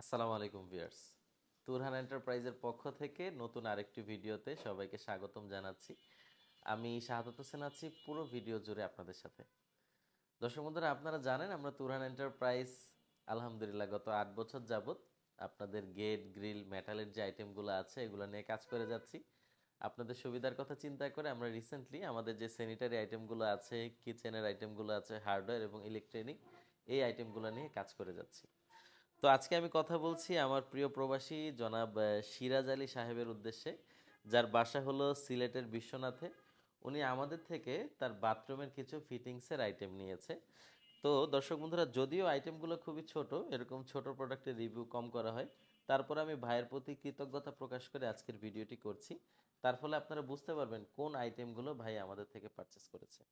আসসালামু আলাইকুম ভিউয়ার্স। তুরহান এন্টারপ্রাইজের পক্ষ থেকে নতুন আরেকটি ভিডিওতে সবাইকে স্বাগতম জানাচ্ছি। আমি শাহাদত হোসেন আছি পুরো ভিডিও জুড়ে আপনাদের সাথে। দর্শক বন্ধুরা, আপনারা জানেন আমরা তুরহান এন্টারপ্রাইজ, আলহামদুলিল্লাহ গত আট বছর যাবৎ আপনাদের গেট, গ্রিল, মেটালের যে আইটেমগুলো আছে এগুলো নিয়ে কাজ করে যাচ্ছি। আপনাদের সুবিধার কথা চিন্তা করে আমরা রিসেন্টলি আমাদের যে স্যানিটারি আইটেমগুলো আছে, কিচেনের আইটেমগুলো আছে, হার্ডওয়্যার এবং ইলেকট্রনিক, এই আইটেমগুলো নিয়ে কাজ করে যাচ্ছি। তো আজকে আমি কথা বলছি আমার প্রিয় প্রবাসী জনাব সিরাজ আলী সাহেবের উদ্দেশ্যে। যার বাসা হলো সিলেটের বিশ্বনাথে। উনি আমাদের থেকে তার বাথরুমের কিছু ফিটিংসের আইটেম নিয়েছে। তো দর্শক বন্ধুরা, যদিও আইটেমগুলো খুবই ছোট, এরকম ছোট প্রোডাক্টের রিভিউ কম করা হয়, তারপর আমি ভাইয়ের প্রতি কৃতজ্ঞতা প্রকাশ করে আজকের ভিডিওটি করছি। তার ফলে আপনারা বুঝতে পারবেন কোন আইটেমগুলো ভাই আমাদের থেকে পারচেস করেছে।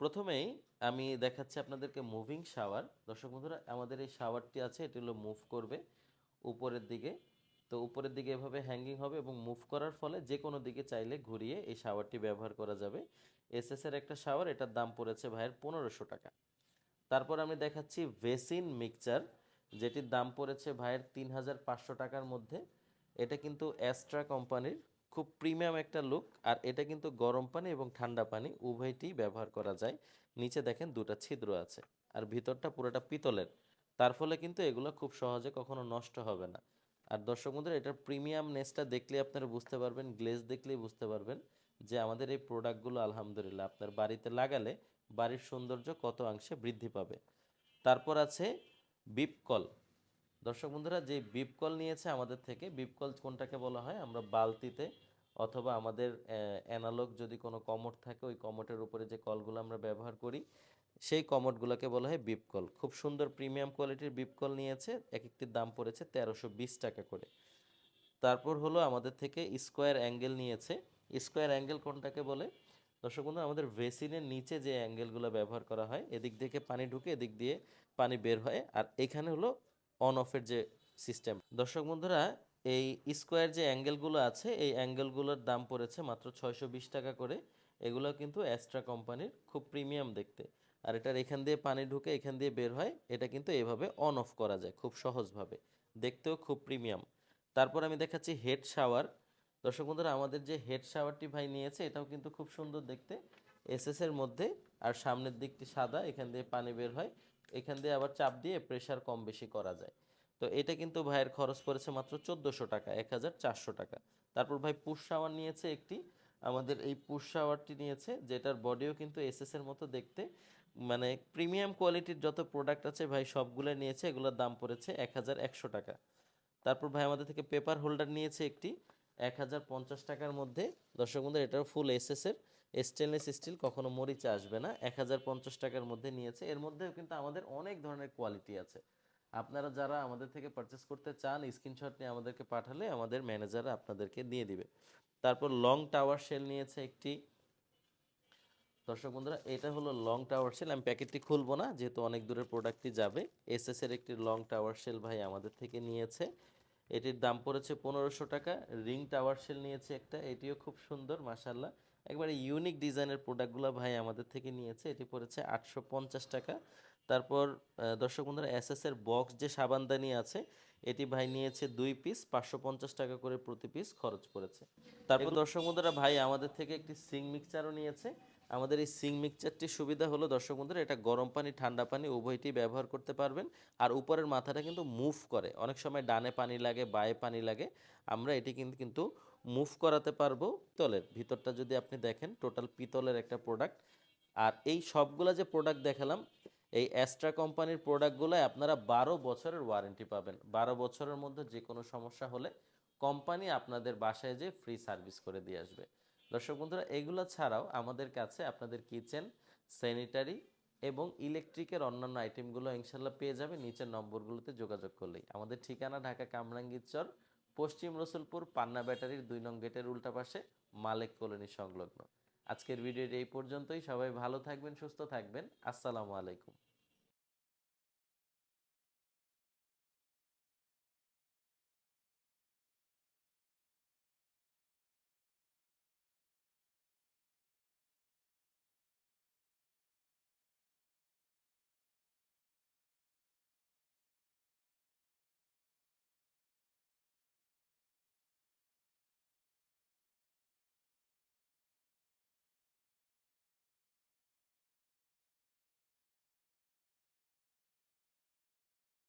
প্রথমেই আমি দেখাচ্ছি আপনাদেরকে মুভিং শাওয়ার দর্শক বন্ধুরা, আমাদের এই শাওয়ারটি আছে, এটি হলো মুভ করবে উপরের দিকে। তো উপরের দিকে এভাবে হ্যাঙ্গিং হবে এবং মুভ করার ফলে যে কোনো দিকে চাইলে ঘুরিয়ে এই শাওয়ারটি ব্যবহার করা যাবে। এসএস এর একটা শাওয়ার এটার দাম পড়েছে ভাইয়ের পনেরোশো টাকা। তারপর আমি দেখাচ্ছি ভেসিন মিক্সচার যেটির দাম পড়েছে ভাইয়ের তিন হাজার পাঁচশো টাকার মধ্যে। এটা কিন্তু অ্যাস্ট্রা কোম্পানির খুব প্রিমিয়াম একটা লুক, আর এটা কিন্তু গরম পানি এবং ঠান্ডা পানি উভয়টি ব্যবহার করা যায়। নিচে দেখেন দুটো ছিদ্র আছে, আর ভিতরটা পুরোটা পিতলের। তার ফলে কিন্তু এগুলো খুব সহজে কখনো নষ্ট হবে না। আর দর্শক বন্ধুরা, এটার প্রিমিয়াম নেসটা দেখলে আপনারা বুঝতে পারবেন, গ্লেজ দেখলেই বুঝতে পারবেন যে আমাদের এই প্রোডাক্টগুলো আলহামদুলিল্লাহ আপনার বাড়িতে লাগালে বাড়ির সৌন্দর্য কত অংশে বৃদ্ধি পাবে। তারপর আছে বিপকল। দর্শক বন্ধুরা, যে বিপকল নিয়েছে আমাদের থেকে বিপকল কোনটাকে বলা হয়? আমরা বালতিতে অথবা আমাদের অ্যানালগ যদি কোনো কমোড থাকে, ওই কমোটের উপরে যে কলগুলো আমরা ব্যবহার করি, সেই কমোডগুলোকে বলা হয় বিপকল খুব সুন্দর প্রিমিয়াম কোয়ালিটির বিপকল নিয়েছে এক একটির দাম পড়েছে তেরোশো বিশ টাকা করে। তারপর হলো আমাদের থেকে স্কোয়ার অ্যাঙ্গেল নিয়েছে। স্কোয়ার অ্যাঙ্গেল কোনটাকে বলে? দর্শক বন্ধু আমাদের ভেসিনের নিচে যে অ্যাঙ্গেলগুলো ব্যবহার করা হয়, এদিক থেকে পানি ঢুকে, এদিক দিয়ে পানি বের হয়, আর এখানে হলো অন অফের যে সিস্টেম দর্শক বন্ধুরা, এই স্কোয়ার যে অ্যাঙ্গেলগুলো আছে, এই অ্যাঙ্গেলগুলোর দাম পড়েছে মাত্র ছয়শো বিশ টাকা করে। এগুলো কিন্তু অ্যাস্ট্রা কোম্পানির খুব প্রিমিয়াম দেখতে। আর এটার এখান দিয়ে পানি ঢুকে এখান দিয়ে বের হয়, এটা কিন্তু এভাবে অন অফ করা যায় খুব সহজভাবে। দেখতেও খুব প্রিমিয়াম তারপর আমি দেখাচ্ছি হেড শাওয়ার দর্শক বন্ধুরা, আমাদের যে হেড শাওয়ারটি ভাই নিয়েছে, এটাও কিন্তু খুব সুন্দর দেখতে। এসএস এর মধ্যে, আর সামনের দিকটি সাদা, এখান দিয়ে পানি বের হয়। এখান দিয়ে আবার চাপ দিয়ে প্রেসার কম বেশি করা যায়। তো এটা কিন্তু ভাইয়ের খরচ পড়েছে মাত্র চোদ্দোশো টাকা, এক হাজার চারশো টাকা। তারপর ভাই পুশ শাওয়ার নিয়েছে একটি, আমাদের এই পুশ শাওয়ারটি নিয়েছে, যেটার বডিও কিন্তু এসএস এর মতো দেখতে। মানে প্রিমিয়াম কোয়ালিটির যত প্রোডাক্ট আছে ভাই সবগুলো নিয়েছে, এগুলোর দাম পড়েছে এক হাজার একশো টাকা। তারপর ভাই আমাদের থেকে পেপার হোল্ডার নিয়েছে একটি এক হাজার পঞ্চাশ টাকার মধ্যে, দর্শক বন্ধু এটাও ফুল এসএস এর স্টেনলেস স্টিল কখনো মরিচে আসবে না। এক হাজার পঞ্চাশ টাকার মধ্যে নিয়েছে। এর মধ্যেও কিন্তু আমাদের অনেক ধরনের কোয়ালিটি আছে। আপনারা যারা আমাদের থেকে পারচেস করতে চান স্ক্রিনশট নিয়ে আমাদেরকে পাঠালে আমাদের ম্যানেজার আপনাদেরকে দিয়ে দিবে। তারপর লং টাওয়ার শেল নিয়েছে একটি। দর্শক বন্ধুরা, এটা হলো লং টাওয়ার শেল আমি প্যাকেটটি খুলবো না, যেহেতু অনেক দূরের প্রোডাক্টটি যাবে। এসএস এর একটি লং টাওয়ার শেল ভাই আমাদের থেকে নিয়েছে। এটির দাম পড়েছে পনেরোশো টাকা। রিং টাওয়ার সেল নিয়েছে একটা এটিও খুব সুন্দর মাসাল্লাহ একবারে ইউনিক ডিজাইনের প্রোডাক্টগুলো ভাই আমাদের থেকে নিয়েছে এটি পড়েছে আটশো পঞ্চাশ টাকা। তারপর দর্শক বন্ধুরা এসএস এর বক্স যে সাবানদানি আছে এটি ভাই নিয়েছে দুই পিস পাঁচশো পঞ্চাশ টাকা করে প্রতি পিস খরচ পড়েছে। তারপর দর্শক বন্ধুরা ভাই আমাদের থেকে একটি সিং মিক্সচারও নিয়েছে আমাদের এই সিং মিক্সচারটির সুবিধা হলো, দর্শক বন্ধুরা, এটা গরম পানি, ঠান্ডা পানি উভয়টি ব্যবহার করতে পারবেন। আর উপরের মাথাটা কিন্তু মুভ করে। অনেক সময় ডানে পানি লাগে, বায়ে পানি লাগে। আমরা এটি কিন্তু কিন্তু মুভ করাতে পারব পিতলের। ভিতরটা যদি আপনি দেখেন, টোটাল পিতলের একটা প্রোডাক্ট। আর এই সবগুলা যে প্রোডাক্ট দেখালাম, এই অ্যাস্ট্রা কোম্পানির প্রোডাক্টগুলোয় আপনারা বারো বছরের ওয়ারেন্টি পাবেন। বারো বছরের মধ্যে যে কোনো সমস্যা হলে কোম্পানি আপনাদের বাসায় যে ফ্রি সার্ভিস করে দিয়ে আসবে। দর্শক বন্ধুরা, এগুলো ছাড়াও আমাদের কাছে আপনাদের কিচেন, স্যানিটারি এবং ইলেকট্রিকের অন্যান্য আইটেমগুলো ইনশাল্লাহ পেয়ে যাবে নিচের নম্বরগুলোতে যোগাযোগ করলেই। আমাদের ঠিকানা ঢাকা কামরাঙ্গীরচর পশ্চিম রসুলপুর, পান্না ব্যাটারির দুই নং গেটের উল্টা পাশে মালেক কলোনি সংলগ্ন। আজকের ভিডিওটি এই পর্যন্তই। সবাই ভালো থাকবেন, সুস্থ থাকবেন। আসসালামু আলাইকুম।